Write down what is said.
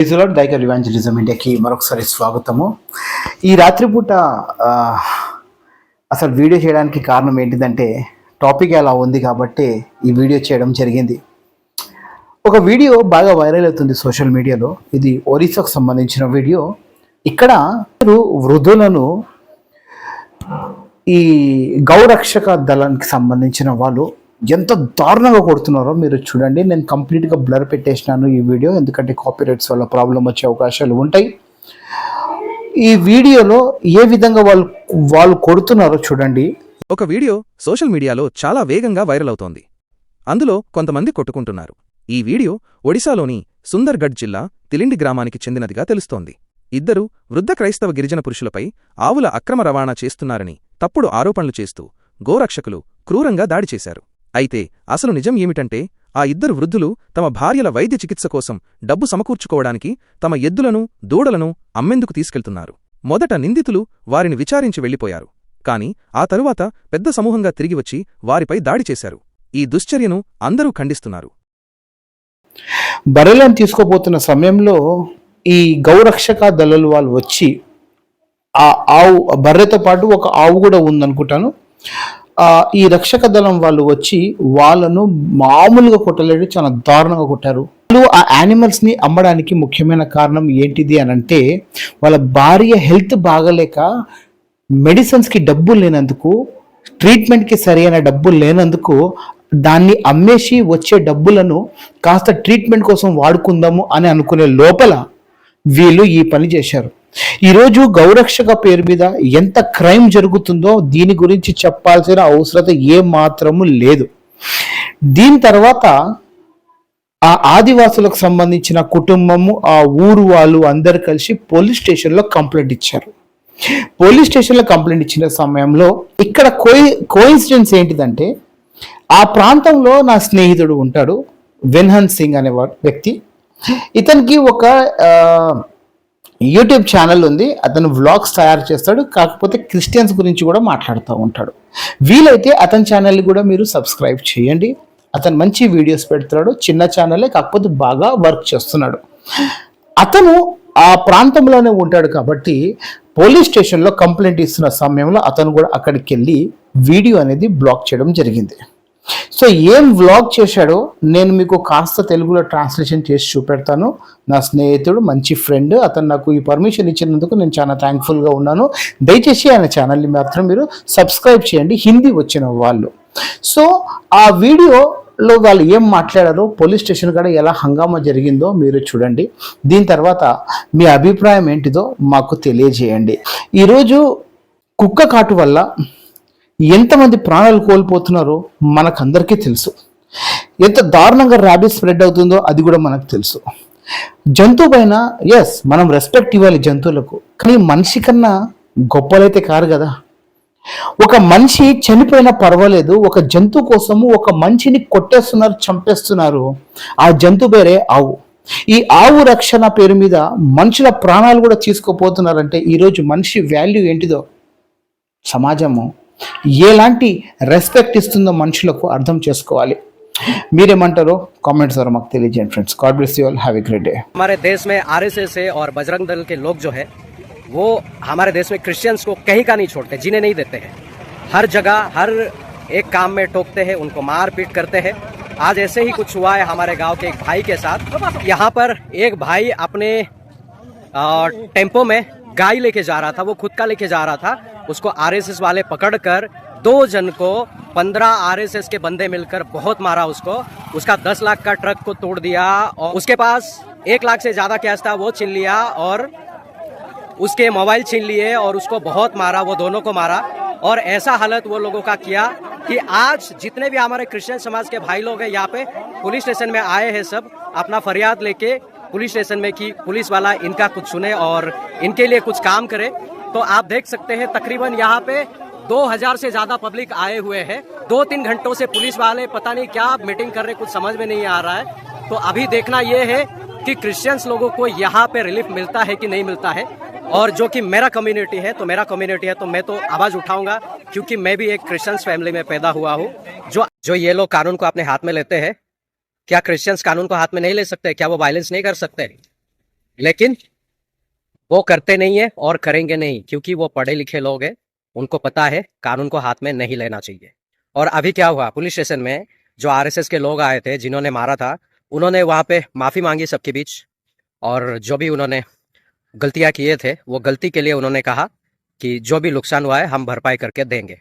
ప్రైజ్లాడ్ దైకర్ evangelism ఇండియాకి మరొకసారి స్వాగతము. ఈ రాత్రిపూట అసలు వీడియో చేయడానికి కారణం ఏంటిదంటే టాపిక్ అలా ఉంది కాబట్టి ఈ వీడియో చేయడం జరిగింది. ఒక వీడియో బాగా వైరల్ అవుతుంది సోషల్ మీడియాలో. ఇది ఒరిస్సాకు సంబంధించిన వీడియో. ఇక్కడ వృద్ధులను ఈ గౌరక్షక దళానికి సంబంధించిన వాళ్ళు ఎంత దారుణంగా కొడుతున్నారో మీరు చూడండి. నేను కంప్లీట్గా బ్లర్ పెట్టేసినాను ఈ వీడియో ఎందుకంటే కాపీరైట్స్ వల్ల ప్రాబ్లం వచ్చే అవకాశాలు ఉంటాయి. ఈ వీడియోలో ఏ విధంగా వాళ్ళు వాళ్ళు కొడుతున్నారో చూడండి. ఒక వీడియో సోషల్ మీడియాలో చాలా వేగంగా వైరల్ అవుతోంది. అందులో కొంతమంది కొట్టుకుంటున్నారు. ఈ వీడియో ఒడిశాలోని సుందర్గఢ్ జిల్లా తిలిండి గ్రామానికి చెందినదిగా తెలుస్తోంది. ఇద్దరు వృద్ధ క్రైస్తవ గిరిజన పురుషులపై ఆవుల అక్రమ రవాణా చేస్తున్నారని తప్పుడు ఆరోపణలు చేస్తూ గోరక్షకులు క్రూరంగా దాడి చేశారు. అయితే అసలు నిజం ఏమిటంటే ఆ ఇద్దరు వృద్ధులు తమ భార్యల వైద్య చికిత్స కోసం డబ్బు సమకూర్చుకోవడానికి తమ ఎద్దులను దూడలను అమ్మేందుకు తీసుకెళ్తున్నారు. మొదట నిందితులు వారిని విచారించి వెళ్ళిపోయారు కాని ఆ తరువాత పెద్ద సమూహంగా తిరిగి వచ్చి వారిపై దాడి చేశారు. ఈ దుశ్చర్యను అందరూ ఖండిస్తున్నారు. బర్రెలను తీసుకోబోతున్న సమయంలో ఈ గౌరక్షక దళాలు వాళ్ళు వచ్చి ఆ ఆవు బర్రెతో పాటు ఒక ఆవు కూడా ఉందనుకుంటాను. ఈ రక్షక దళం వాళ్ళు వచ్చి వాళ్ళను మామూలుగా కొట్టలేడు చాలా దారుణంగా కొట్టారు. వాళ్ళు ఆ యానిమల్స్ని అమ్మడానికి ముఖ్యమైన కారణం ఏంటిది అని అంటే వాళ్ళ భార్య హెల్త్ బాగలేక మెడిసిన్స్కి డబ్బులు లేనందుకు ట్రీట్మెంట్కి సరైన డబ్బులు లేనందుకు దాన్ని అమ్మేసి వచ్చే డబ్బులను కాస్త ట్రీట్మెంట్ కోసం వాడుకుందాము అని అనుకునే లోపల వీళ్ళు ఈ పని చేశారు. ఈరోజు గౌరక్షక పేరు మీద ఎంత క్రైమ్ జరుగుతుందో దీని గురించి చెప్పాల్సిన అవసరత ఏ మాత్రము లేదు. దీని తర్వాత ఆ ఆదివాసులకు సంబంధించిన కుటుంబము ఆ ఊరు వాళ్ళు అందరు కలిసి పోలీస్ స్టేషన్లో కంప్లైంట్ ఇచ్చారు. పోలీస్ స్టేషన్లో కంప్లైంట్ ఇచ్చిన సమయంలో ఇక్కడ కోయి కోయిన్సిడెన్స్ ఏంటిదంటే ఆ ప్రాంతంలో నా స్నేహితుడు ఉంటాడు వెన్హన్ సింగ్ అనే వ్యక్తి. ఇతనికి ఒక యూట్యూబ్ ఛానల్ ఉంది అతను వ్లాగ్స్ తయారు చేస్తాడు కాకపోతే క్రిస్టియన్స్ గురించి కూడా మాట్లాడుతూ ఉంటాడు. వీలైతే అతని ఛానల్ని కూడా మీరు సబ్స్క్రైబ్ చేయండి. అతను మంచి వీడియోస్ పెడుతున్నాడు చిన్న ఛానలే కాకపోతే బాగా వర్క్ చేస్తున్నాడు. అతను ఆ ప్రాంతంలోనే ఉంటాడు కాబట్టి పోలీస్ స్టేషన్లో కంప్లైంట్ ఇస్తున్న సమయంలో అతను కూడా అక్కడికి వెళ్ళి వీడియో అనేది బ్లాక్ చేయడం జరిగింది. సో ఏం వ్లాగ్ చేశాడో నేను మీకు కాస్త తెలుగులో ట్రాన్స్లేషన్ చేసి చూపెడతాను. నా స్నేహితుడు మంచి ఫ్రెండ్ అతను నాకు ఈ పర్మిషన్ ఇచ్చినందుకు నేను చాలా థ్యాంక్ఫుల్గా ఉన్నాను. దయచేసి ఆయన ఛానల్ని మాత్రం మీరు సబ్స్క్రైబ్ చేయండి. హిందీ వచ్చిన వాళ్ళు. సో ఆ వీడియోలో వాళ్ళు ఏం మాట్లాడారో పోలీస్ స్టేషన్ కాడ ఎలా హంగామా జరిగిందో మీరు చూడండి. దీని తర్వాత మీ అభిప్రాయం ఏంటిదో మాకు తెలియజేయండి. ఈరోజు కుక్క కాటు వల్ల ఎంతమంది ప్రాణాలు కోల్పోతున్నారో మనకందరికీ తెలుసు. ఎంత దారుణంగా ర్యాబిస్ స్ప్రెడ్ అవుతుందో అది కూడా మనకు తెలుసు. జంతువు పైన ఎస్ మనం రెస్పెక్ట్ ఇవ్వాలి జంతువులకు కానీ మనిషి కన్నా గొప్పలైతే కారు కదా. ఒక మనిషి చనిపోయినా పర్వాలేదు ఒక జంతువు కోసము ఒక మనిషిని కొట్టేస్తున్నారు చంపేస్తున్నారు. ఆ జంతువు పేరే ఆవు. ఈ ఆవు రక్షణ పేరు మీద మనుషుల ప్రాణాలు కూడా తీసుకోపోతున్నారంటే ఈరోజు మనిషి వాల్యూ ఏంటిదో? సమాజము. ఎలాంటి రెస్పెక్ట్ ఇస్తుందో మనుషులకు అర్థం చేసుకోవాలి మీరేమంటారో కామెంట్స్ ద్వారా మాకు తెలియజేయండి friends God bless you all have a great day हमारे देश में आरएसएस है और बजरंग दल के लोग जो है वो हमारे देश में क्रिश्चियंस को कहीं का नहीं छोड़ते जीने नहीं देते हैं हर जगह हर एक काम में टोकते हैं उनको मार पीट करते हैं आज ऐसे ही कुछ हुआ है हमारे गांव के एक भाई के साथ यहाँ पर एक भाई अपने आ, टेम्पो में गाय लेके जा रहा था वो खुद का लेके जा रहा था उसको आरएसएस वाले पकड़कर दो जन को पंद्रह आरएसएस के बंदे मिलकर बहुत मारा उसको। उसका दस लाख का ट्रक को तोड़ दिया और उसके पास एक लाख से ज़्यादा कैश था, वो छीन लिया और उसके मोबाइल छीन लिए और उसको बहुत मारा, वो दोनों को मारा। और ऐसा हालत वो लोगों का किया कि आज जितने भी हमारे क्रिश्चियन समाज के भाई लोग हैं यहाँ पे, पुलिस स्टेशन में आए हैं सब, अपना फरियाद लेके पुलिस स्टेशन में कि पुलिस वाला इनका कुछ सुने और इनके लिए कुछ काम करे। तो आप देख सकते हैं, तकरीबन यहाँ पे 2000 से ज़्यादा पब्लिक आए हुए हैं। दो तीन घंटों से पुलिस वाले पता नहीं क्या मीटिंग कर रहे, कुछ समझ में नहीं आ रहा है। तो अभी देखना ये है कि क्रिश्चियंस लोगों को यहाँ पे रिलीफ मिलता है कि नहीं मिलता है। और जो कि मेरा कम्युनिटी है तो मेरा कम्युनिटी है तो मैं तो आवाज़ उठाऊँगा, क्योंकि मैं भी एक क्रिश्चियंस फैमिली में पैदा हुआ हूँ। जो जो ये लोग कानून को अपने हाथ में लेते हैं, क्या क्रिश्चियंस कानून को हाथ में नहीं ले सकते, क्या वो वायलेंस नहीं कर सकते? लेकिन वो करते नहीं है और करेंगे नहीं, क्योंकि वो पढ़े लिखे लोग हैं, उनको पता है कानून को हाथ में नहीं लेना चाहिए। और अभी क्या हुआ, पुलिस स्टेशन में जो आरएसएस के लोग आए थे, जिन्होंने मारा था, उन्होंने वहाँ पे माफ़ी मांगी सबके बीच, और जो भी उन्होंने गलतियाँ किए थे, वो गलती के लिए उन्होंने कहा कि जो भी नुकसान हुआ है, हम भरपाई करके देंगे।